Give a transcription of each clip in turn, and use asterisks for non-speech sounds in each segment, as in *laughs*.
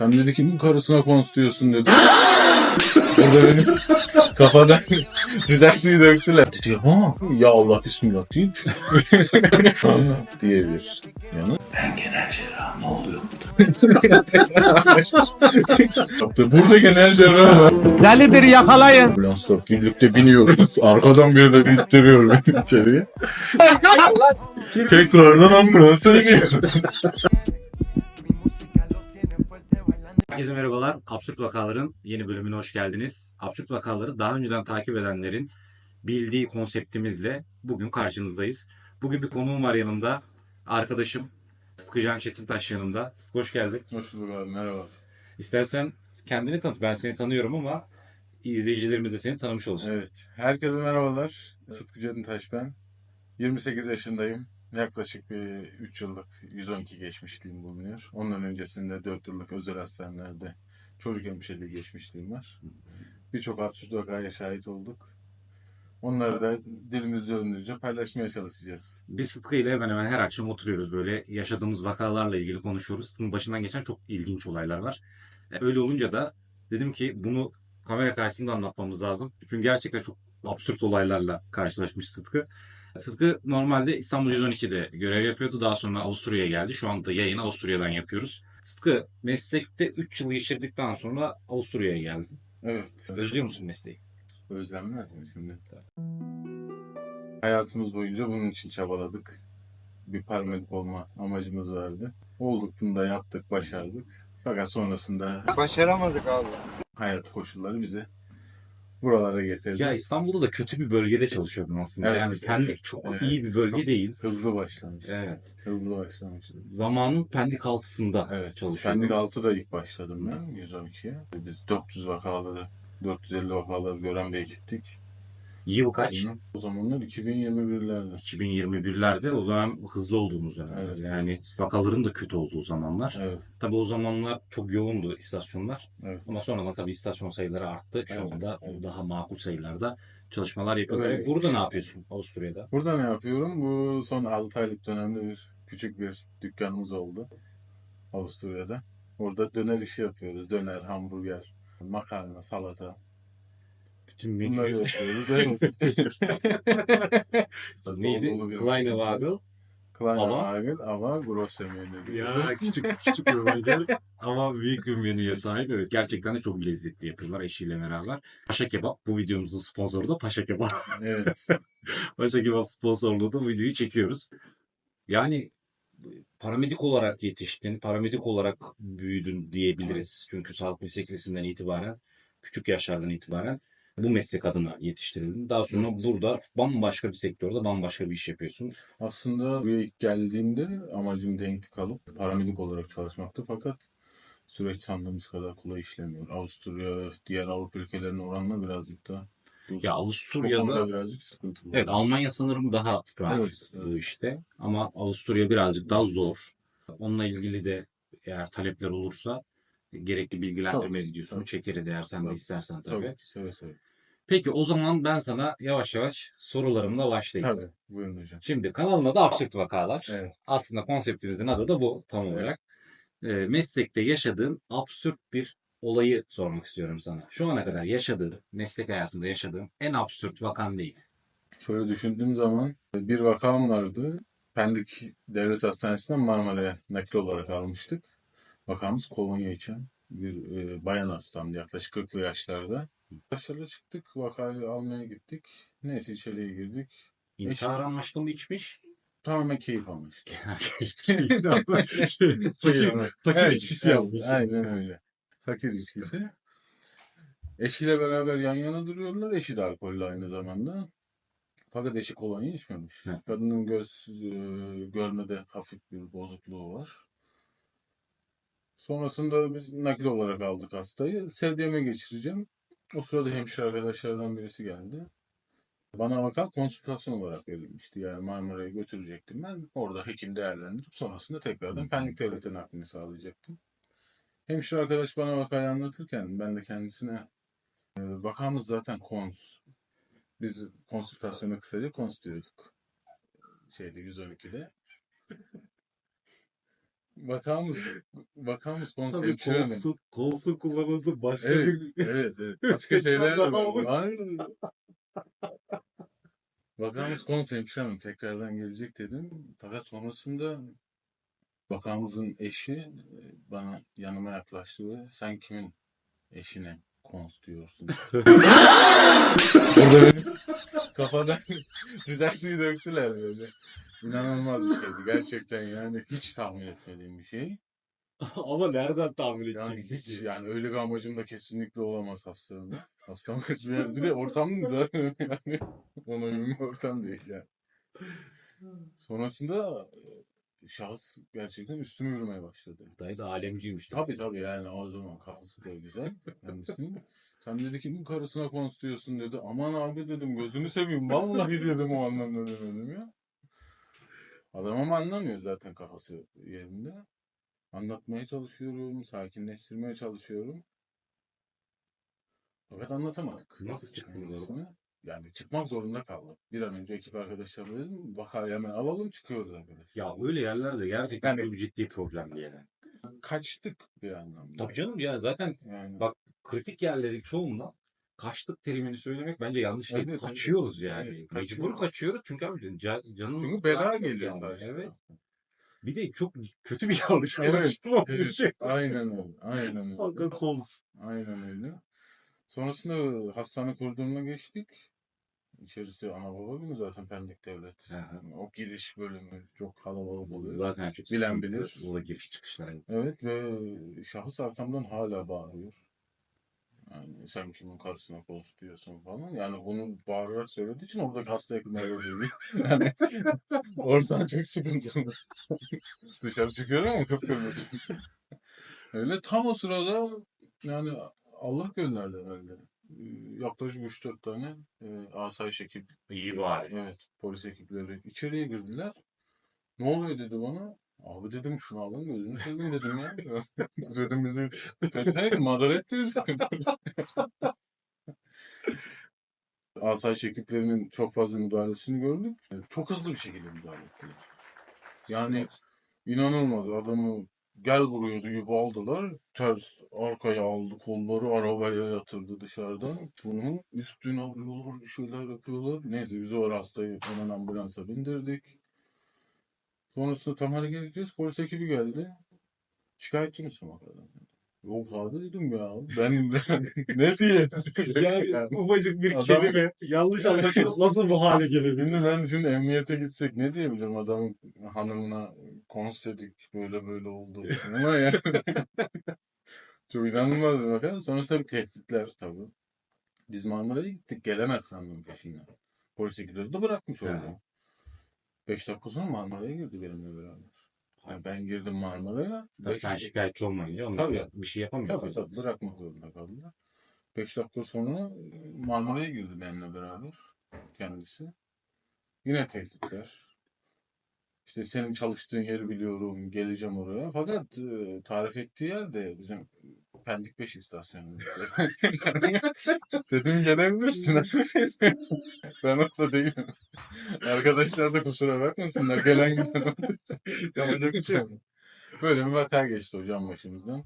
Sen dedi ki bu karısına kons diyorsun dedi. *laughs* Burada benim kafadan *laughs* sıcak suyu döktüler. Dedi ha ya Allah bismillah deyip *laughs* diye bir yanı. Ben genel cerrah ne oluyor burada? burada genel cerrah var. Delidir yakalayın. Ambulansla birlikte biniyoruz. Arkadan biri de bindiriyor beni içeriye. Tekrardan ambulansa biniyoruz. Herkese merhabalar. Absürt Vakaların yeni bölümüne hoş geldiniz. Absürt Vakaları daha önceden takip edenlerin bildiği konseptimizle bugün karşınızdayız. Bugün bir konuğum var yanımda. Arkadaşım Sıtkıcan Çetintaş yanımda. Sıtkı hoş geldin. Hoş bulduk abi merhaba. İstersen kendini tanıt. Ben seni tanıyorum ama izleyicilerimiz de seni tanımış olsun. Evet. Herkese merhabalar. Sıtkı Cedintaş ben. 28 yaşındayım. Yaklaşık bir 3 yıllık 112 geçmişliğim bulunuyor. Ondan öncesinde 4 yıllık özel hastanelerde çocuk hemşireliği geçmişliğim var. Birçok absürt vakaya şahit olduk. Onları da dilimizde döndürünce paylaşmaya çalışacağız. Biz Sıtkı ile hemen hemen her akşam oturuyoruz böyle yaşadığımız vakalarla ilgili konuşuyoruz. Sıtkı'nın başından geçen çok ilginç olaylar var. E, Öyle olunca da dedim ki bunu kamera karşısında anlatmamız lazım. Çünkü gerçekten çok absürt olaylarla karşılaşmış Sıtkı. Sıtkı normalde İstanbul 112'de görev yapıyordu. Daha sonra Avusturya'ya geldi. Şu anda yayını Avusturya'dan yapıyoruz. Sıtkı meslekte 3 yıl geçirdikten sonra Avusturya'ya geldin. Evet. Özlüyor musun mesleği? Özlemler mi şimdi? Hayatımız boyunca bunun için çabaladık. Bir paramedik olma amacımız vardı. Olduk bunu da yaptık, başardık. Fakat sonrasında Başaramadık abi. hayat koşulları bizi buralara getirdi. Ya İstanbul'da da kötü bir bölgede çalışıyordun aslında. Evet, yani Pendik evet, çok evet. iyi bir bölge Çok- değil. Hızlı başlamış. Evet. Hızlı başlamış. Zamanın Pendik altısında Evet. çalışıyordun. Pendik 6'da ilk başladım ben 112'ye. Biz 400 vakaları, 450 vakaları gören bir ekiptik. Yıl kaç? O zamanlar 2021'lerde. 2021'lerde o zaman hızlı olduğumuz dönemler. Evet. Yani vakaların da kötü olduğu zamanlar. Evet, Tabii o zamanlar çok yoğundu istasyonlar. evet. Ama sonradan tabii istasyon sayıları arttı. Şu Evet, anda evet. daha makul sayılarda çalışmalar yapıyor. Evet. Burada ne yapıyorsun Avusturya'da? Burada ne yapıyorum? Bu son 6 aylık dönemde bir küçük bir dükkanımız oldu. Avusturya'da. Orada döner işi yapıyoruz. Döner, hamburger, makarna, salata. Bütün Bunları menü yapıyoruz. Evet. *laughs* neydi? Kleine Wagel. Kleine Ama- Wagel ama grosse menü. Ya küçük küçük bir ama büyük bir menüye sahip. Evet gerçekten de çok lezzetli yapıyorlar eşiyle beraber. Paşa Kebap bu videomuzun sponsoru da Paşa Kebap. Evet. *laughs* Paşa Kebap sponsorluğu da videoyu çekiyoruz. Yani paramedik olarak yetiştin, paramedik olarak büyüdün diyebiliriz. Çünkü sağlık meslek lisesinden itibaren, küçük yaşlardan itibaren bu meslek adına yetiştirildin. Daha sonra Evet. burada bambaşka bir sektörde bambaşka bir iş yapıyorsun. Aslında buraya ilk geldiğimde amacım denklik alıp paramedik olarak çalışmaktı fakat süreç sandığımız kadar kolay işlemiyor. Avusturya, diğer Avrupa ülkelerine oranla birazcık daha Ya Avusturya'da birazcık sıkıntılı. Evet Almanya sanırım daha rahat Evet, evet. işte ama Avusturya birazcık daha zor. Onunla ilgili de eğer talepler olursa gerekli bilgilendirme Tabii, videosunu tabii. çekeriz eğer sen de Tabii, istersen tabii. Tabii, seve seve. Peki o zaman ben sana yavaş yavaş sorularımla başlayayım. Tabii, buyurun hocam. Şimdi kanalın adı Absürt Vakalar. Evet. Aslında konseptimizin adı da bu tam Evet. olarak. Ee, meslekte yaşadığın absürt bir olayı sormak istiyorum sana. Şu ana kadar yaşadığın, meslek hayatında yaşadığın en absürt vakan neydi? Şöyle düşündüğüm zaman bir vakam vardı. Pendik Devlet Hastanesi'nden Marmara'ya nakil olarak almıştık. Vakamız kolonya içen bir e, bayan hastamdı yaklaşık 40'lı yaşlarda. Başlara çıktık, vakayı almaya gittik. Neyse içeriye girdik. İntihar amaçlı mı içmiş? Tamamen keyif amaçlı. *laughs* Fakir, fakir evet, yapmış. Aynen öyle. Fakir ilişkisi. Eşiyle beraber yan yana duruyorlar. Eşi de alkollü aynı zamanda. Fakat eşi kolonya içmemiş. Hı. Kadının göz e, görmede hafif bir bozukluğu var. Sonrasında biz nakil olarak aldık hastayı. Sevdiğime geçireceğim. O sırada hemşire arkadaşlardan birisi geldi. Bana vaka konsültasyon olarak verilmişti. Yani Marmara'ya götürecektim ben. Orada hekim değerlendirip sonrasında tekrardan Pendik Devlet'e naklini sağlayacaktım. Hemşire arkadaş bana vakayı anlatırken ben de kendisine e, vakamız zaten kons. Biz konsültasyona kısaca kons diyorduk. Şeyde 112'de. Vakamız, vakamız Tabii konsepsiyonu. kolsu, kolsu kullanıldı başka Evet, bir... evet, evet. *laughs* Başka şeyler de Daha var. uç. Aynen. Bakanımız konsepsiyon tekrardan gelecek dedim. Fakat sonrasında bakanımızın eşi e, bana yanıma yaklaştı ve sen kimin eşine kons diyorsun? *laughs* Orada benim *laughs* kafadan sıcak suyu döktüler böyle. İnanılmaz bir şeydi *laughs* gerçekten yani hiç tahmin etmediğim bir şey. Ama nereden tahmin Yani edeceksin hiç ki? yani öyle bir amacım da kesinlikle olamaz hastalığında. Hastam yani bir de ortam da *laughs* yani ona uygun bir ortam değil yani. Sonrasında e, şahıs gerçekten üstüme yürümeye başladı. Dayı da alemciymiş. Tabii tabii yani o zaman kafası da güzel kendisinin. Sen dedi kimin karısına konstuyorsun dedi. Aman abi dedim gözünü seveyim vallahi dedim o anlamda demedim ya. Adam ama anlamıyor zaten kafası yerinde. Anlatmaya çalışıyorum, sakinleştirmeye çalışıyorum. Fakat anlatamadık. Nasıl çıktınız oradan? Yani çıkmak zorunda kaldım. Bir an önce ekip arkadaşlarım dedim, vakayı hemen alalım çıkıyoruz arkadaşlar. Ya öyle yerlerde gerçekten Yani- çok ciddi problem yani. Kaçtık bir anlamda. Tabii canım ya zaten Yani, Bak, kritik yerleri çoğundan kaçtık terimini söylemek bence yanlış değil. Evet, kaçıyoruz yani. Evet, Mecbur kaçıyoruz. çünkü abi ca- canın çünkü bela geliyor yani. karşına. Evet. Bir de çok kötü bir *laughs* yanlış Evet, Evet, şey. aynen öyle. Aynen öyle. Aynen öyle. Sonrasında hastane koridoruna geçtik. İçerisi ana baba günü zaten Pendik Devlet. Aha. O giriş bölümü çok kalabalık oluyor. Zaten çok Bilen bilir. O da giriş çıkışlar. Evet ve şahıs arkamdan hala bağırıyor. Yani sen kimin karısına post diyorsun falan. Yani bunu bağırarak söylediği için oradaki hasta yakınlar görüyor. *laughs* Yani oradan çok sıkıntılı. *laughs* Dışarı çıkıyorum ama kıpkırmızı. *laughs* Öyle tam o sırada yani Allah gönderdi herhalde. Ee, Yaklaşık 3-4 tane e, asayiş ekip İyi bari. Evet, polis ekipleri içeriye girdiler. Ne oluyor dedi bana. Abi dedim şunu alın gözünü seveyim dedim ya. *laughs* dedim bizi kötüseydi madara ettiniz. *laughs* Asayiş ekiplerinin çok fazla müdahalesini gördük. Çok hızlı bir şekilde müdahale ettiler. Yani inanılmaz adamı gel buraya deyip aldılar. Ters arkaya aldı kolları arabaya yatırdı dışarıdan. Bunun üstüne alıyorlar bir şeyler yapıyorlar. Neyse biz o hastayı hemen ambulansa bindirdik. Sonrasında tam hareket edeceğiz. Polis ekibi geldi. Şikayetçi misin bakalım? Yok abi dedim ya. Ben *laughs* ne diye? Yani ufacık bir Adam- kelime yanlış anlaşılıp *laughs* nasıl bu hale gelebilir? Şimdi ben şimdi emniyete gitsek ne diyebilirim adamın hanımına konsedik böyle böyle oldu. Ama ya. *laughs* Çok inanılmaz bir vaka. Sonrasında bir tehditler tabii. Biz Marmara'ya gittik. Gelemez sandım peşinden. Polis ekipleri de bırakmış orada. Hı. Beş dakika sonra Marmara'ya girdi benimle beraber. Yani ben girdim Marmara'ya. Tabii beş- sen şikayetçi olmayınca onlar Tabii. bir şey yapamıyor. Tabii tabii bırakmak zorunda kaldılar. Beş dakika sonra Marmara'ya girdi benimle beraber kendisi. Yine tehditler. İşte senin çalıştığın yeri biliyorum, geleceğim oraya. Fakat e, tarif ettiği yer de bizim Pendik 5 istasyonu. *laughs* Dedim gelebilirsin. *laughs* ben orada değilim. Arkadaşlar da kusura bakmasınlar. Gelen giden oldu. *laughs* Yapacak bir şey yok. Böyle bir vaka geçti hocam başımızdan.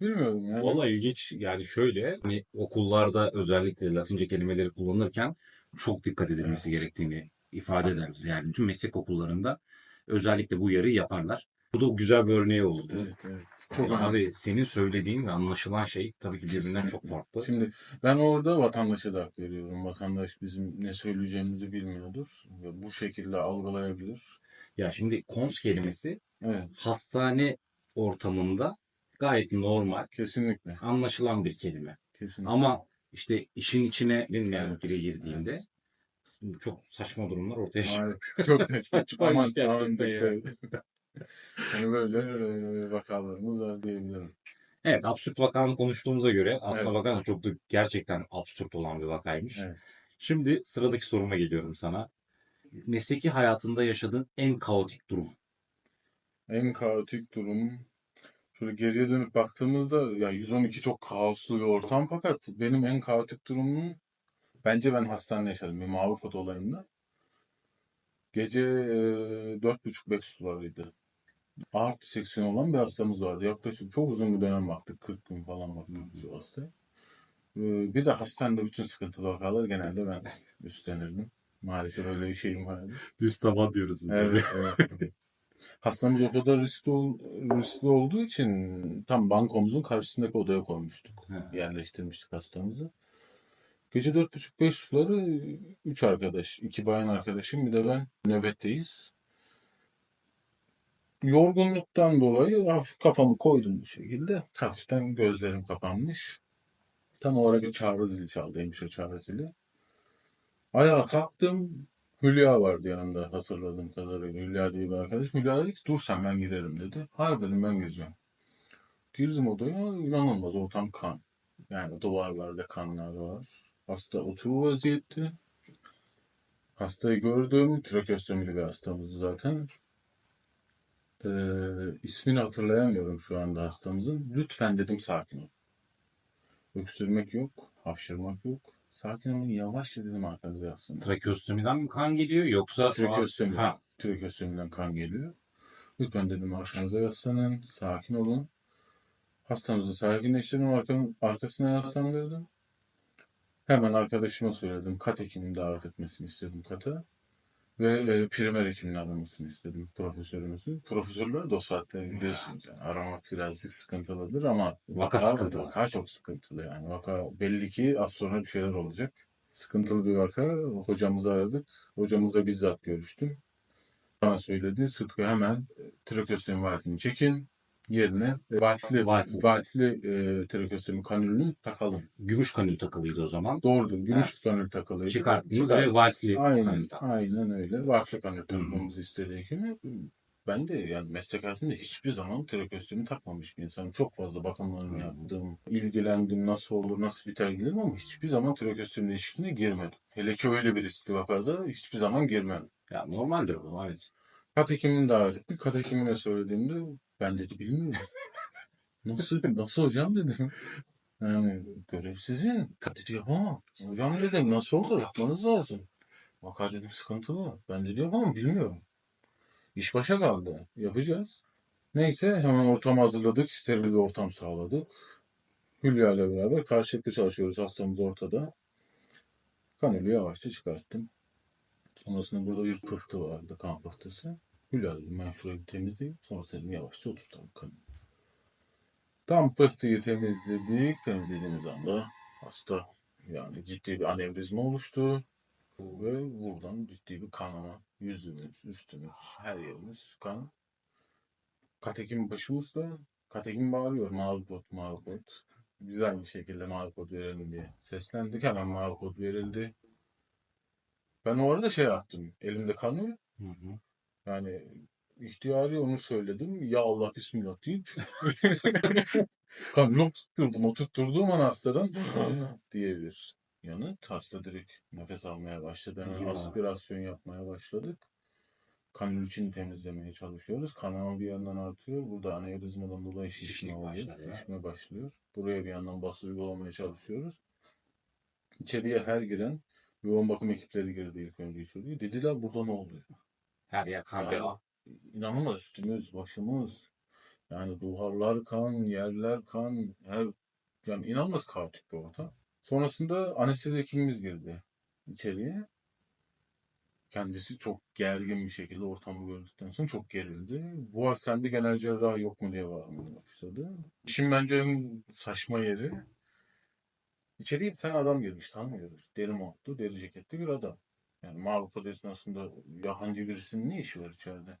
Bilmiyorum yani. Valla ilginç yani şöyle hani okullarda özellikle Latince kelimeleri kullanırken çok dikkat edilmesi gerektiğini ifade ederler. Yani bütün meslek okullarında özellikle bu uyarıyı yaparlar. Bu da güzel bir örneği oldu. Evet, evet. Çok önemli. abi senin söylediğin ve anlaşılan şey tabii ki birbirinden çok farklı. Şimdi ben orada vatandaşa da hak veriyorum. Vatandaş bizim ne söyleyeceğimizi bilmiyordur. Ve bu şekilde algılayabilir. Ya şimdi kons kelimesi Evet, hastane ortamında gayet normal, kesinlikle. anlaşılan bir kelime. Kesinlikle. Ama işte işin içine bilmeyen Evet, biri girdiğinde çok saçma durumlar ortaya çıkıyor. Çok *laughs* Saçma aman gerçekten ya. Yani böyle e, vakalarımız var diyebilirim. Evet, absürt vakanı konuştuğumuza göre aslında Evet. vaka da çok da gerçekten absürt olan bir vakaymış. Evet. Şimdi sıradaki soruma geliyorum sana. Mesleki hayatında yaşadığın en kaotik durum. En kaotik durum şöyle geriye dönüp baktığımızda ya 112 çok kaoslu bir ortam fakat benim en kaotik durumum bence ben hastanede yaşadım bir mavi kod olayında. Gece e, dört buçuk beş sularıydı. Ağır diseksiyon olan bir hastamız vardı. Yaklaşık çok uzun bir dönem baktık. 40 gün falan baktık biz o hastaya. Ee, Bir de hastanede bütün sıkıntılı vakaları genelde ben *laughs* üstlenirdim. Maalesef öyle bir şeyim vardı. Düz taban diyoruz biz. Evet, evet. Hastamız o kadar riskli, ol- riskli olduğu için tam bankomuzun karşısındaki odaya koymuştuk. He. Yerleştirmiştik hastamızı. Gece dört buçuk beş suları üç arkadaş, iki bayan arkadaşım bir de ben nöbetteyiz. Yorgunluktan dolayı kafamı koydum bu şekilde. Hafiften gözlerim kapanmış. Tam o bir çağrı zili çaldı, hemşire çağrı zili. Ayağa kalktım. Hülya vardı yanımda hatırladığım kadarıyla. Hülya diye bir arkadaş. Hülya dedi ki dur sen ben girerim dedi. Hayır dedim ben gireceğim. Girdim odaya inanılmaz ortam kan. Yani duvarlarda kanlar var. Hasta oturur vaziyette. Hastayı gördüm. Trakeostomili bir hastamızdı zaten. Ee, ismini hatırlayamıyorum şu anda hastamızın. Lütfen dedim sakin ol. Öksürmek yok, hapşırmak yok. Sakin olun, yavaşça dedim arkanıza yaslanın. Trakeostomiden mi kan geliyor yoksa Trakeostomi. Ha. Trakeostomiden kan geliyor. Lütfen dedim arkanıza yaslanın, sakin olun. Hastamızı sakinleştirin, arkanın, arkasına yaslandırdım. Hemen arkadaşıma söyledim. Kat hekimini davet etmesini istedim kata. Ve e, primer hekimini aramasını istedim profesörümüzün. Profesörler de o saatleri biliyorsunuz. Yani aramak birazcık sıkıntılıdır ama Vaka sıkıntılı. Vaka çok sıkıntılı yani. Vaka belli ki az sonra bir şeyler olacak. Sıkıntılı bir vaka. Hocamızı aradık. Hocamızla bizzat görüştüm. Bana söyledi. Sıtkı hemen trakeostomi vaatini çekin. Yerine e, vaatli, Vaatli. vaatli e, trakeostomi kanülünü takalım. gümüş kanül takılıydı o zaman. Doğrudur. Gümüş kanül takılıydı. Çıkarttınız Çıkart- ve valfli Aynen, kanül taktınız. aynen öyle. Varflı kanül takmamızı istedi hekimi. Ben de yani meslek hayatımda hiçbir zaman trakeostomi takmamış bir insanım. Çok fazla bakımlarını Hı. yaptım. ilgilendim nasıl olur, nasıl biter bilmiyorum ama hiçbir zaman trakeostomi ilişkine girmedim. Hele ki öyle bir riskli vakada hiçbir zaman girmedim. Ya normaldir bu evet. Kat hekimini davet ettik. Kat hekimine söylediğimde ben dedi bilmiyorum. *laughs* Nasıl, nasıl hocam dedim. Yani görev sizin. Dedi yapamam. Hocam dedim nasıl olur yapmanız lazım. Vaka dedim sıkıntılı. Ben dedi yapamam bilmiyorum. İş başa kaldı. Yapacağız. Neyse hemen ortam hazırladık. Steril bir ortam sağladık. Hülya ile beraber karşılıklı çalışıyoruz. Hastamız ortada. Kanülü yavaşça çıkarttım. Sonrasında burada bir pıhtı vardı. Kan pıhtısı. Hülya dedim ben şurayı bir temizleyeyim. Sonra dedim yavaşça oturtalım kanı. Tam pıhtıyı temizledik. Temizlediğimiz anda hasta yani ciddi bir anevrizma oluştu. Ve buradan ciddi bir kanama. Yüzümüz, üstümüz, her yerimiz kan. Katekin başımız da katekin bağırıyor. Mavi kod, mavi kod. Biz aynı şekilde mavi verelim diye seslendik. Hemen mavi verildi. Ben o arada şey yaptım. Elimde. Hı hı. Yani ihtiyari onu söyledim. Ya Allah bismillah deyip *laughs* kanülü tutturdum. O tutturduğum an hastadan diye bir yanıt. Hasta direkt nefes almaya başladı. Hemen Ya. aspirasyon yapmaya başladık. Kanül için temizlemeye çalışıyoruz. Kanama bir yandan artıyor. Burada anevrizmadan dolayı şişme oluyor. Şişme başlıyor. Buraya bir yandan bası uygulamaya çalışıyoruz. İçeriye her giren yoğun bakım ekipleri girdi ilk önce içeriye. Dediler burada ne oluyor? Her yer kan bela. inanılmaz üstümüz, başımız. Yani duvarlar kan, yerler kan, her yani inanılmaz kaotik bir ortam. Sonrasında anestezi hekimimiz girdi içeriye. Kendisi çok gergin bir şekilde ortamı gördükten sonra çok gerildi. Bu hastanede genel cerrah yok mu diye bağırmaya başladı. İşin bence en saçma yeri içeriye bir tane adam girmiş tanımıyoruz. Deri montlu, deri ceketli bir adam. Yani kod esnasında yabancı birisinin ne işi var içeride?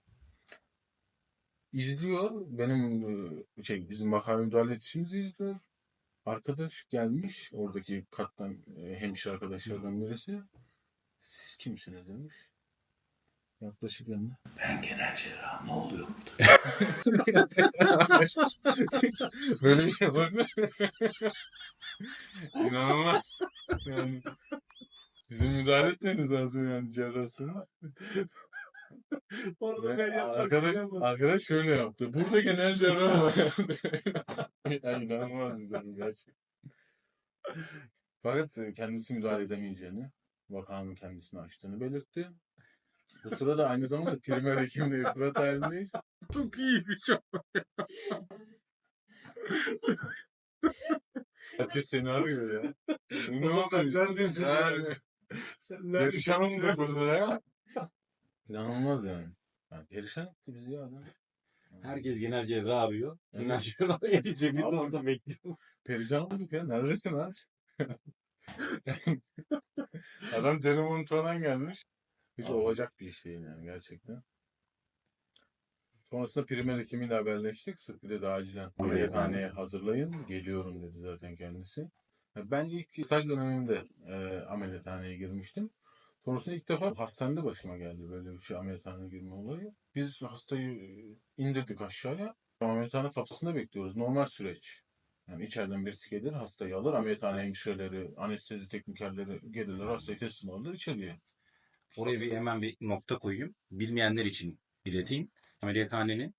İzliyor. Benim e, şey bizim vaka müdahale etişimizi izliyor. Arkadaş gelmiş. Oradaki kattan e, hemşire arkadaşlardan birisi. Siz kimsiniz demiş. Yaklaşık yanına. Ben genel cerrah. Ne oluyor burada? *laughs* Böyle bir şey var mı? İnanılmaz. Yani bizim müdahale etmemiz lazım yani cerrahsına. Orada Ve arkadaş, arkadaş şöyle yaptı. Burada genel cerrah var. *laughs* yani inanılmaz güzel gerçekten. Fakat kendisi müdahale edemeyeceğini, vakanın kendisini açtığını belirtti. Bu sırada aynı zamanda primer hekimle irtibat halindeyiz. Çok iyiymiş ama. Herkes seni arıyor ya. Ne Baba sen oldu? neredesin Yani. Sen Perişanım da burada ya. İnanılmaz yani. yani perişan etti bizi ya adam. Herkes genel cerrah arıyor. Evet. Genel cerrah eli cebinde Abi. orada bekliyor. Perişan olduk ya. Neredesin abi? *laughs* Adam canım unutmadan gelmiş. Hiç Abi. olacak bir iş değil yani gerçekten. Sonrasında primer hekimiyle haberleştik. Bir de acilen ameliyathaneye hazırlayın. Geliyorum dedi zaten kendisi. Ben ilk staj dönemimde e, ameliyathaneye girmiştim. Sonrasında ilk defa hastanede başıma geldi böyle bir şey ameliyathaneye girme olayı. Biz hastayı e, indirdik aşağıya. Ameliyathane kapısında bekliyoruz. Normal süreç. Yani içeriden birisi gelir, hastayı alır, ameliyathane hemşireleri, anestezi teknikerleri gelirler, hastayı teslim alırlar içeriye. Oraya bir hemen bir nokta koyayım. Bilmeyenler için ileteyim. Ameliyathanenin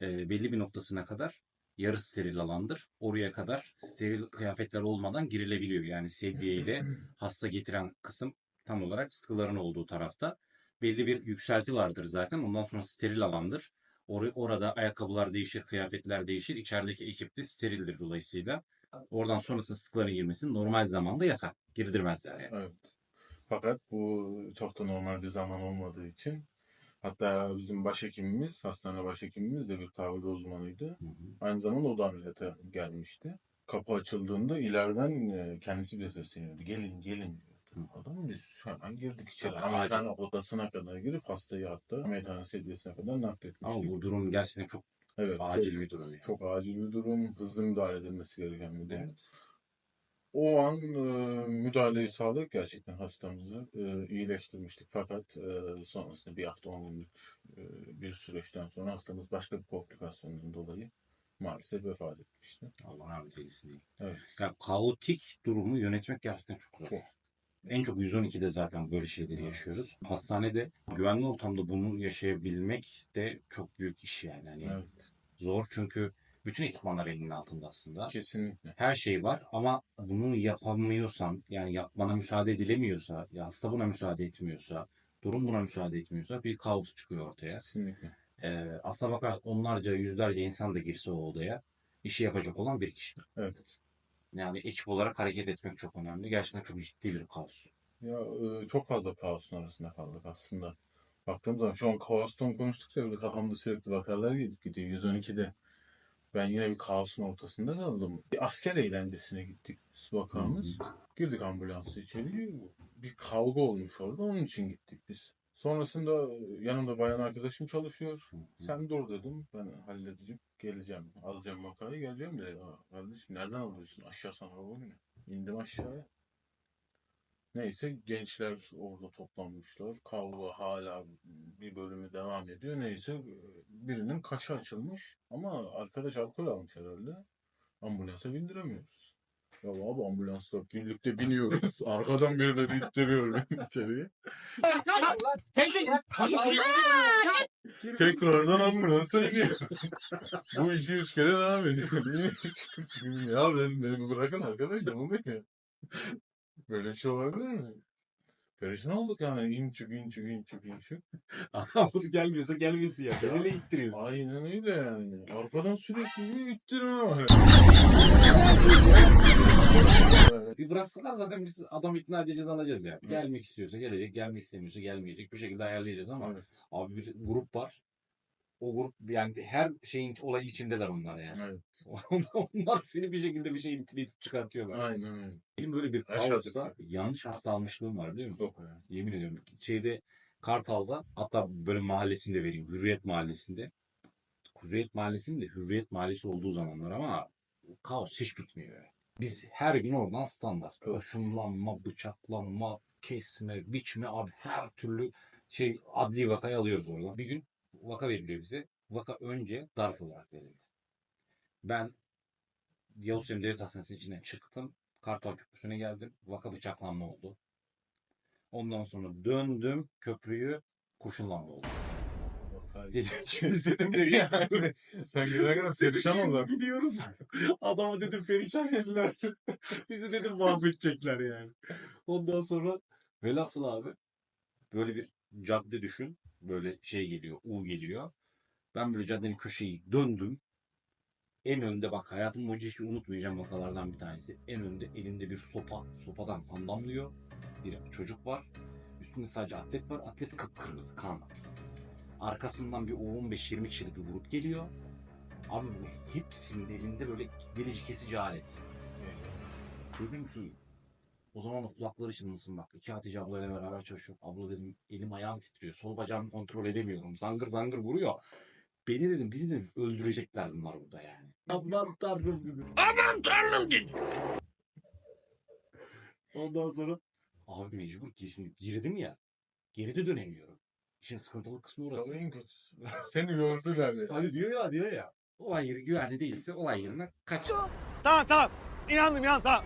e, belli bir noktasına kadar yarı steril alandır. Oraya kadar steril kıyafetler olmadan girilebiliyor. Yani sedye ile *clears throat* hasta getiren kısım tam olarak sıkıların olduğu tarafta. Belli bir yükselti vardır zaten. Ondan sonra steril alandır. Or- orada ayakkabılar değişir, kıyafetler değişir. İçerideki ekip de sterildir dolayısıyla. Oradan sonrasında sıkıların girmesi normal zamanda yasak. Girdirmezler yani. Evet. Fakat bu çok da normal bir zaman olmadığı için hatta bizim başhekimimiz, hastane başhekimimiz de bir kahvede uzmanıydı. Hı hı. Aynı zamanda o da ameliyata gelmişti. Kapı açıldığında ileriden e, kendisi bize sesleniyordu. Gelin gelin diyordu. Adam biz hemen girdik içeri. Ameliyathane odasına kadar girip hastayı hatta ameliyathane sedyesine kadar Ama nakletmiştik. bu durum gerçekten çok Evet, acil çok, bir durum. Yani. çok acil bir durum. Hızlı müdahale edilmesi gereken bir durum. Evet. O an e, müdahaleyi sağlayıp gerçekten hastamızı e, iyileştirmiştik. Fakat e, sonrasında bir hafta on günlük e, bir süreçten sonra hastamız başka bir komplikasyondan dolayı maalesef vefat etmişti. Allah rahmet eylesin. Evet. Ya kaotik durumu yönetmek gerçekten çok zor. Çok. En çok 112'de zaten böyle şeyleri yaşıyoruz. Hastanede güvenli ortamda bunu yaşayabilmek de çok büyük iş yani. Hani Evet. zor çünkü bütün ekipmanlar elinin altında aslında. Kesinlikle. Her şey var ama bunu yapamıyorsan yani yapmana müsaade edilemiyorsa ya hasta buna müsaade etmiyorsa durum buna müsaade etmiyorsa bir kaos çıkıyor ortaya. Kesinlikle. Ee, aslına bakar onlarca yüzlerce insan da girse o odaya işi yapacak olan bir kişi. Evet. Yani ekip olarak hareket etmek çok önemli. Gerçekten çok ciddi bir kaos. Ya e, çok fazla kaosun arasında kaldık aslında. Baktığım zaman şu an kaostan konuştukça böyle kafamda sürekli vakalar gelip gidiyor. 112'de ben yine bir kaosun ortasında kaldım. Bir asker eğlencesine gittik biz vakamız. Girdik ambulansı içeri. Bir kavga olmuş orada. Onun için gittik biz. Sonrasında yanımda bayan arkadaşım çalışıyor. Sen dur dedim. Ben halledeceğim. Geleceğim. Alacağım vakayı. Geleceğim de. "Aa, kardeşim nereden alıyorsun? Aşağı sana ne? İndim aşağıya. Neyse gençler orada toplanmışlar. Kavga hala bir bölümü devam ediyor. Neyse birinin kaşı açılmış. Ama arkadaş alkol almış herhalde. Ambulansa bindiremiyoruz. Ya abi ambulansla birlikte biniyoruz. *laughs* Arkadan birileri ittiriyor beni *laughs* içeriye. Tekrardan ambulansa iniyoruz. *laughs* Bu 200 kere devam ediyor. Ya ben, beni bırakın arkadaş da bu ne ya? Böyle bir şey olabilir mi? Perişan olduk yani. İn çık in çık in çık in çık. *laughs* Adam bunu gelmiyorsa gelmesin ya. Nereye ittiriyorsun? Aynen öyle yani. Arkadan sürekli bir ittirme. *laughs* Bir bıraksınlar zaten biz adam ikna edeceğiz alacağız ya. Gelmek istiyorsa gelecek, gelmek istemiyorsa gelmeyecek. Bir şekilde ayarlayacağız ama Evet, abi bir grup var. O grup yani her şeyin olayı içindeler onlar yani. evet. *laughs* onlar seni bir şekilde bir şeyin içine itip çıkartıyorlar. Aynen öyle. Benim böyle bir Yaşadık. kaosta yanlış hasta almışlığım var biliyor musun? Çok yani. Yemin ediyorum. Şeyde Kartal'da hatta böyle mahallesinde vereyim. Hürriyet Mahallesi'nde. Hürriyet Mahallesi'nde Hürriyet Mahallesi olduğu zamanlar ama kaos hiç bitmiyor. yani. Biz her gün oradan standart. Evet. Kurşunlanma, bıçaklanma, kesme, biçme abi her türlü şey adli vakayı alıyoruz oradan. Bir gün vaka veriliyor bize. Vaka önce darp olarak verildi. Ben Yavuz Selim Devlet Hastanesi'nin içinden çıktım. Kartal Köprüsü'ne geldim. Vaka bıçaklanma oldu. Ondan sonra döndüm köprüyü kurşunlanma oldu. Dedim de Sen gidene kadar perişan oldun. Gidiyoruz. Adamı dedim perişan ettiler. *laughs* Bizi dedim mahvedecekler yani. Ondan sonra velhasıl abi böyle bir cadde düşün. Böyle şey geliyor, U geliyor. Ben böyle caddenin köşeyi döndüm. En önde bak hayatım boyunca hiç unutmayacağım vakalardan bir tanesi. En önde elinde bir sopa. Sopadan kan damlıyor. Bir çocuk var. Üstünde sadece atlet var. Atlet kıpkırmızı kan. Arkasından bir 15-20 kişilik bir grup geliyor. Abi hepsinin elinde böyle delici kesici alet. Dedim ki o zaman da kulakları çınlasın bak. İki Hatice ablayla beraber çalışıyor. Abla dedim elim ayağım titriyor. Sol bacağımı kontrol edemiyorum. Zangır zangır vuruyor. Beni dedim bizi dedim öldürecekler bunlar burada yani. Aman tanrım dedim. Aman tanrım dedim. Ondan sonra abi mecbur ki şimdi girdim ya. Geri de dönemiyorum. İşin sıkıntılı kısmı orası. En kötüsü. Seni gördüler ya. Hani diyor ya diyor ya. Olay yeri güvenli değilse olay yerine kaç. Tamam tamam. İnandım inan tamam.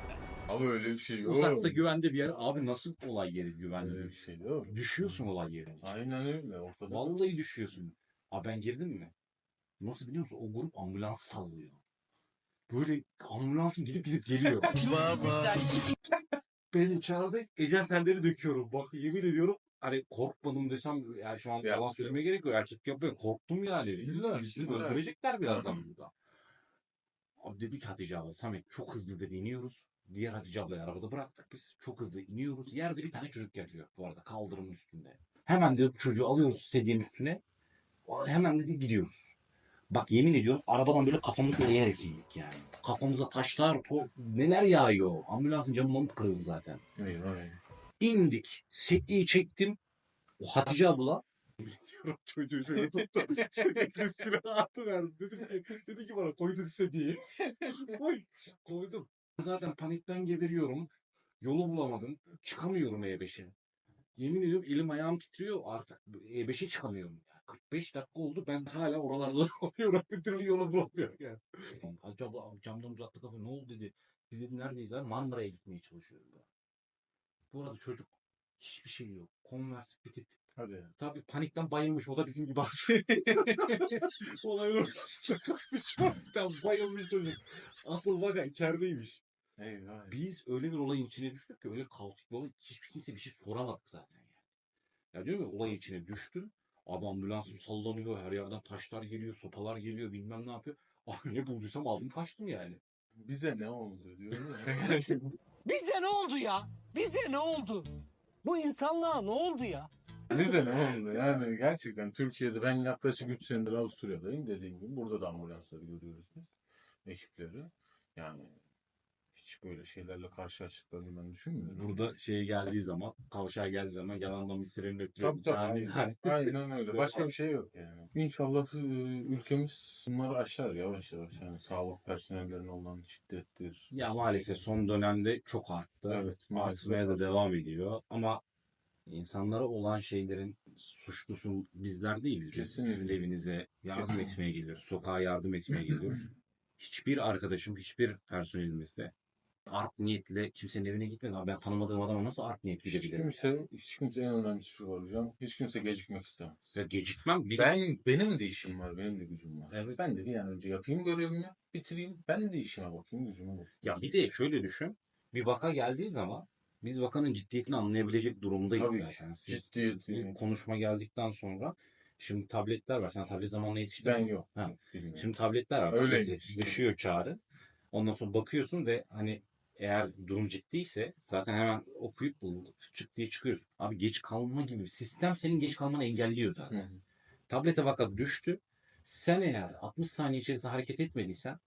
Ama öyle bir şey yok. Uzakta güvende bir yer. Abi nasıl olay yeri Öyle güvenli? bir şey yok. Düşüyorsun olay yerine. Aynen öyle. Ortada. Vallahi düşüyorsun. Abi ben girdim mi? Nasıl biliyor musun? O grup ambulans sallıyor. Böyle ambulansın gidip gidip geliyor. *laughs* Baba. ben içeride ecel telleri döküyorum. Bak yemin ediyorum. Hani korkmadım desem yani şu an Ya. yalan söylemeye gerek yok. Erkek yapıyor. Korktum yani. İlla, Bizi illa. öldürecekler birazdan burada. Abi dedik Hatice abla Samet çok hızlı dedi iniyoruz. Diğer Hatice ablayı arabada bıraktık biz. Çok hızlı iniyoruz. Yerde bir tane çocuk yatıyor bu arada kaldırımın üstünde. Hemen de çocuğu alıyoruz sedyenin üstüne. Hemen dedi gidiyoruz. Bak yemin ediyorum arabadan böyle kafamızı eğerek indik yani. Kafamıza taşlar, to- neler yağıyor. Ambulansın camı mamı kırıldı zaten. Eyvah eyvah. İndik. Sedyeyi çektim. O Hatice abla çocuğu şöyle tuttu. Kristina attı verdi. Dedim ki, dedi ki bana koy dedi sedyeyi. *laughs* koy. Koydum. Zaten panikten geberiyorum. Yolu bulamadım. Çıkamıyorum E5'e. Yemin ediyorum elim ayağım titriyor. Artık E5'e çıkamıyorum. Ya 45 dakika oldu. Ben hala oralarda *laughs* oluyorum. Bir türlü yolu bulamıyorum yani. Hacı abla camdan uzattı kafayı. Ne oldu dedi. Biz dedi neredeyiz abi? Marmara'ya gitmeye çalışıyoruz. dedi. Bu arada çocuk hiçbir şey yok. Konvers bitip Hadi ya. Tabii panikten bayılmış. O da bizim gibi aslında. *laughs* Olay ortasında kalmış. Panikten bayılmış çocuk. Asıl vaka içerideymiş. Eyvah. Biz öyle bir olayın içine düştük ki öyle kaotik bir olay. Hiçbir kimse bir şey soramadık zaten yani. Ya diyorum ya olayın içine düştüm. Abi ambulansım sallanıyor. Her yerden taşlar geliyor. Sopalar geliyor. Bilmem ne yapıyor. *laughs* Abi ne bulduysam aldım kaçtım yani. Bize ne oldu diyorum ya. *laughs* Bize ne oldu ya? Bize ne oldu? Bu insanlığa ne oldu ya? Bize ne oldu? Yani gerçekten Türkiye'de ben yaklaşık 3 senedir Avusturya'dayım dediğim gibi. Burada da ambulansları görüyoruz biz. Ekipleri. Yani hiç böyle şeylerle karşılaştıklarını ben düşünmüyorum. Burada şey geldiği zaman, kavşağa geldiği zaman yalandan bir sirenin ötüyor. Tabii tabii. Yani, aynen. *laughs* Aynen öyle. Başka bir şey yok yani. İnşallah e, ülkemiz bunları aşar yavaş yavaş. Yani sağlık personellerine olan şiddettir. Ya maalesef son dönemde çok arttı. Evet, Artmaya da devam ediyor. Ama insanlara olan şeylerin suçlusu bizler değiliz. Biz Kesinlikle. sizin evinize yardım etmeye geliyoruz. Sokağa yardım etmeye geliyoruz. *clears throat* Hiçbir arkadaşım, hiçbir personelimizde art niyetle kimsenin evine gitmedi. Abi ben tanımadığım adama nasıl art niyet Hiç gidebilirim? kimse, hiç kimse en önemlisi şu var hocam. Hiç kimse gecikmek istemez. Ya gecikmem. Bir Ben benim de işim var, benim de gücüm var. Evet. Ben de bir an önce yapayım görevimi, bitireyim. Ben de işime bakayım, gücüme bakayım. Ya bir de şöyle düşün. Bir vaka geldiği zaman biz vakanın ciddiyetini anlayabilecek durumdayız Tabii ki. zaten. Siz Ciddiyeti. ilk konuşma geldikten sonra şimdi tabletler var. Sen tablet zamanla yetiştin. Ben yok. Ha. Bilmiyorum. Şimdi tabletler var. Tableti Düşüyor çağrı. Ondan sonra bakıyorsun ve hani eğer durum ciddiyse zaten hemen okuyup bu çık diye çıkıyorsun. Abi geç kalma gibi. Sistem senin geç kalmanı engelliyor Hı zaten. hı. Tablete vaka düştü. Sen eğer 60 saniye içerisinde hareket etmediysen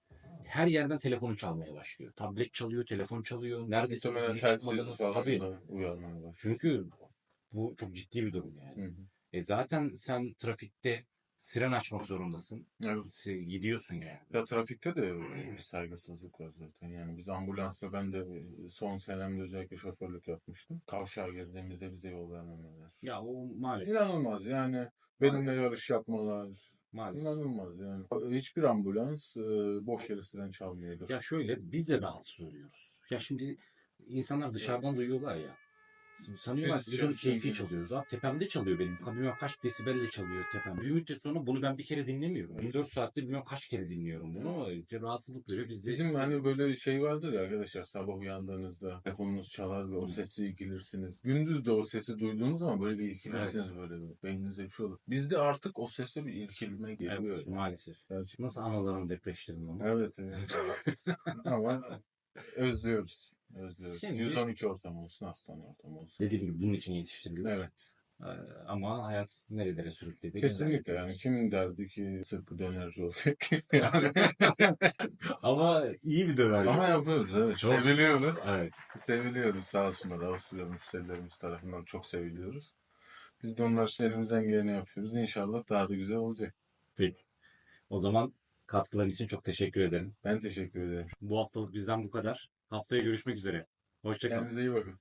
her yerden telefonun çalmaya başlıyor. Tablet çalıyor, telefon çalıyor. Telsiz çıkmadınız? Tabii. Çünkü bu çok ciddi bir durum yani. Hı hı. E zaten sen trafikte siren açmak zorundasın. Evet. Se- Gidiyorsun yani. Ya trafikte de bir saygısızlık var zaten. Yani biz ambulansla ben de son senemde özellikle şoförlük yapmıştım. Kavşağa girdiğimizde bize yol vermemeler. Ya o maalesef. İnanılmaz yani. Benimle yarış yapmalar. Maalesef. İnanılmaz yani. Hiçbir ambulans e, boş yere siren çalmıyordur. Ya şöyle biz de rahatsız oluyoruz. Ya şimdi insanlar dışarıdan duyuyorlar ya. Biz ki biz onu keyfi çalıyoruz. Abi tepemde çalıyor benim. Bilmem kaç desibelle çalıyor tepemde. Bir müddet sonra bunu ben bir kere dinlemiyorum. 24 saatte bilmem kaç kere dinliyorum bunu. İşte rahatsızlık veriyor. Biz de Bizim hani böyle şey vardır ya arkadaşlar sabah uyandığınızda telefonunuz çalar ve o sesi irkilirsiniz. Gündüz de o sesi duyduğunuz zaman böyle bir irkilirsiniz böyle bir. Beyninize bir şey olur. Bizde artık o sese bir irkilme geliyor. Evet, maalesef. Gerçekten. Nasıl analarını depreştirdim onu. Evet evet. *laughs* Ama özlüyoruz. Özlüyoruz. Şimdi- 112 ortam olsun, hastane ortam olsun. Dediğim gibi bunun için yetiştirildi. Evet. Ee, ama hayat nerelere sürükledi. Kesinlikle yani kim derdi ki sırf dönerci olacak *laughs* yani. ama iyi bir döner. Ama yapıyoruz evet. Çok- Seviliyoruz. Evet. Seviliyoruz sağ olsunlar. Avusturya müşterilerimiz tarafından çok seviliyoruz. Biz de onlar için elimizden geleni yapıyoruz. İnşallah daha da güzel olacak. Peki. O zaman katkıların için çok teşekkür ederim. Ben teşekkür ederim. Bu haftalık bizden bu kadar. Haftaya görüşmek üzere. Hoşçakalın. Kendinize iyi bakın.